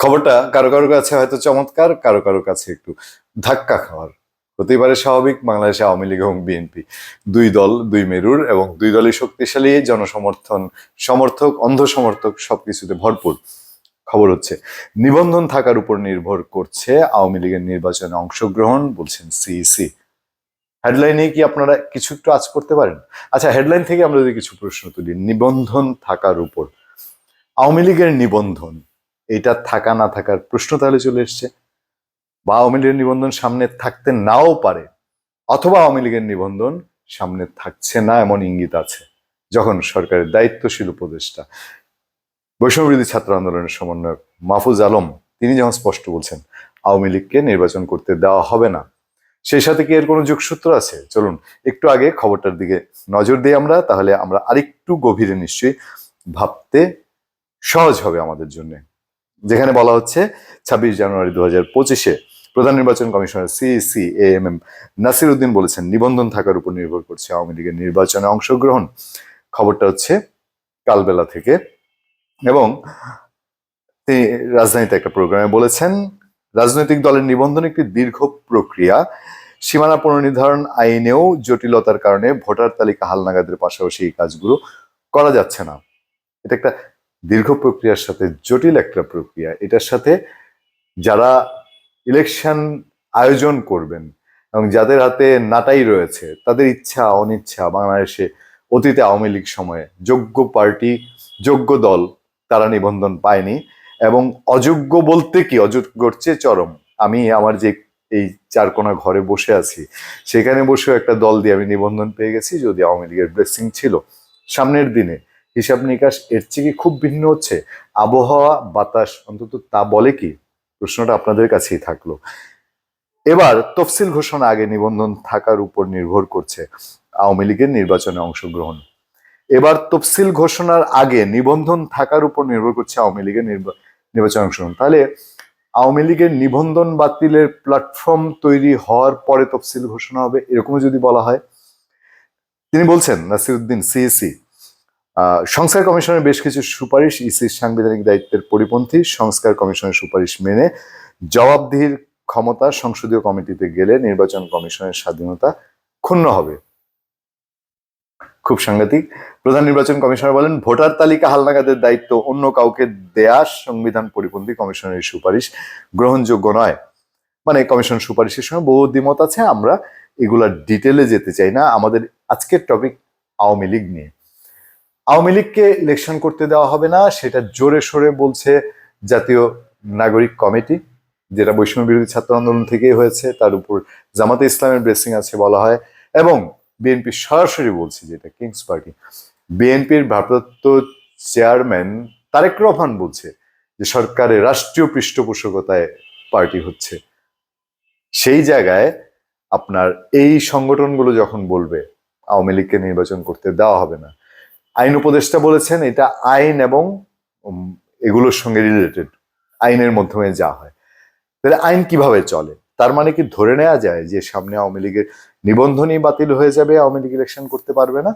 খবরটা কারও কারও কাছে হয়তো চমৎকার, কারও কারও কাছে একটু ধাক্কা খাওয়ার। হতেই পারে স্বাভাবিক, বাংলাদেশে আওয়ামী লীগ এবং বিএনপি। দুই দল, দুই মেরুর এবং দুই দলই শক্তিশালী, জনসমর্থন সমর্থক অন্ধ সমর্থক সবকিছুতে ভরপুর। খবর হচ্ছে, নিবন্ধন থাকার উপর নির্ভর করছে আওয়ামী লীগের নির্বাচনে অংশগ্রহণ, বলছেন সিইসি। হেডলাইনে কি আপনারা কিছু একটু আজ করতে পারেন? আচ্ছা হেডলাইন থেকে আমরা যদি কিছু প্রশ্ন তুলি, নিবন্ধন থাকার উপর। আওয়ামী লীগের নিবন্ধন এটা থাকা না থাকার প্রশ্ন তাহলে চলে এসছে। বা আওয়ামী লীগের নিবন্ধন সামনে থাকতে নাও পারে, অথবা আওয়ামী লীগের নিবন্ধন সামনে থাকছে না, এমন ইঙ্গিত আছে, যখন সরকারের দায়িত্বশীল উপদেষ্টা। বৈষম্যবিরোধী ছাত্র আন্দোলনের সমন্বয়ক মাহফুজ আলম, তিনি যখন স্পষ্ট বলছেন, আওয়ামী লীগকে নির্বাচন করতে দেওয়া হবে না, সেই সাথে কি এর কোনো যোগসূত্র আছে? চলুন একটু আগে খবরটার দিকে নজর দিই আমরা, তাহলে আমরা আরেকটু গভীরে নিশ্চয়ই ভাবতে সহজ হবে আমাদের জন্য। যেখানে বলা হচ্ছে ছাব্বিশ জানুয়ারি দু হাজার পঁচিশে প্রধান নির্বাচন commissioner CEC A M M Nasir Uddin বলেছেন, নিবন্ধন থাকার উপর নির্ভর করছে আওয়ামী লীগের নির্বাচনে অংশগ্রহণ। খবরটা হচ্ছে কালবেলা থেকে এবং তিনি রাজধানীতে একটা প্রোগ্রামে বলেছেন, রাজনৈতিক দলের নিবন্ধন একটি দীর্ঘ প্রক্রিয়া। সীমানা পুনর্নির্ধারণ আইনেও জটিলতার কারণে ভোটার তালিকা হালনাগাদের পাশাপাশি এই কাজগুলো করা যাচ্ছে না। এটা একটা দীর্ঘ প্রক্রিয়ার সাথে জটিল একটা প্রক্রিয়া। এটার সাথে যারা ইলেকশন আয়োজন করবেন এবং যাদের হাতে নাটাই রয়েছে, তাদের ইচ্ছা, অনিচ্ছা, বাংলাদেশে অতীতে আওয়ামী লীগ সময়ে যোগ্য পার্টি, যোগ্য দল তারা নিবন্ধন পায়নি এবং অযোগ্য বলতে কি? অযোগ্যর চেয়ে চরম। আমি আমার যে এই চারকোনা ঘরে বসে আছি, সেখানে বসেও একটা দল দিয়ে আমি নিবন্ধন পেয়ে গেছি, যদি আওয়ামী লীগের ব্লেসিং ছিল। সামনের দিনে হিসাব নিকাশ এর থেকে খুব ভিন্ন হচ্ছে? আবহাওয়া, বাতাস, অন্তত তা বলে কি? প্রশ্নটা আপনাদের কাছেই থাকল। এবার তফসিল ঘোষণা আগে নিবন্ধন থাকার উপর নির্ভর করছে আওয়ামী লীগের নির্বাচনে অংশগ্রহণ। এবার তফসিল ঘোষণার আগে নিবন্ধন থাকার উপর নির্ভর করছে আওয়ামী লীগের নির্বা- নির্বাচনে অংশগ্রহণ। তাহলে আওয়ামী লীগের নিবন্ধন বাতিলের প্ল্যাটফর্ম তৈরি হওয়ার পরে তফসিল ঘোষণা হবে, এরকমও যদি বলা হয়। তিনি বলছেন, নাসিরুদ্দিন সিএসি সংস্কার কমিশনের বেশ কিছু সুপারিশ ইসির সাংবিধানিক দায়িত্বের পরিপন্থী সংস্কার কমিশনের সুপারিশ মেনে জবাবদিহির ক্ষমতা সংসদীয় কমিটিতে গেলে নির্বাচন কমিশনের স্বাধীনতা ক্ষুণ্ণ হবে। খুব সাংঘাতিক। প্রধান নির্বাচন কমিশনার বলেন, ভোটার তালিকা হালনাগাদের দায়িত্ব, অন্য কাউকে দেয়া সংবিধান পরিপন্থী কমিশনের সুপারিশ গ্রহণযোগ্য নয়। মানে কমিশন সুপারিশের সময় বহু দ্বিমত আছে, আমরা এগুলার ডিটেলে যেতে চাই না। আমাদের আজকের টপিক আওয়ামী লীগ নিয়ে। আওয়ামী লীগকে ইলেকশন করতে দেওয়া হবে না, সেটা জোরে সোরে বলছে জাতীয় নাগরিক কমিটি, যেটা বৈষম্য বিরোধী ছাত্র আন্দোলন থেকেই হয়েছে, তার উপর জামাতে ইসলামের ব্রেসিং আছে বলা হয়, এবং বিএনপি সরাসরি বলছে যেটা কিংস পার্টি বিএনপির ভারপ্রাপ্ত চেয়ারম্যান তারেক রহমান বলছে যে সরকারের রাষ্ট্রীয় পৃষ্ঠপোষকতায় পার্টি হচ্ছে। সেই জায়গায় আপনার এই সংগঠনগুলো যখন বলবে, আওয়ামী লীগকে নির্বাচন করতে দেওয়া হবে না আইন উপদেষ্টা বলেছেন, এটা আইন এবং এগুলোর সঙ্গে রিলেটেড আইনের মাধ্যমে যা হয়। তাহলে আইন কীভাবে চলে? তার মানে কি ধরে নেওয়া যায় যে সামনে আওয়ামী লীগের নিবন্ধনই বাতিল হয়ে যাবে, আওয়ামী লীগ ইলেকশন করতে পারবে না?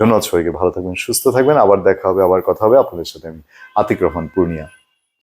ধন্যবাদ সবাইকে, ভালো থাকবেন, সুস্থ থাকবেন, আবার দেখা হবে, আবার কথা হবে। আপনাদের সাথে আমি আতিক রহমান, পূর্ণিয়া।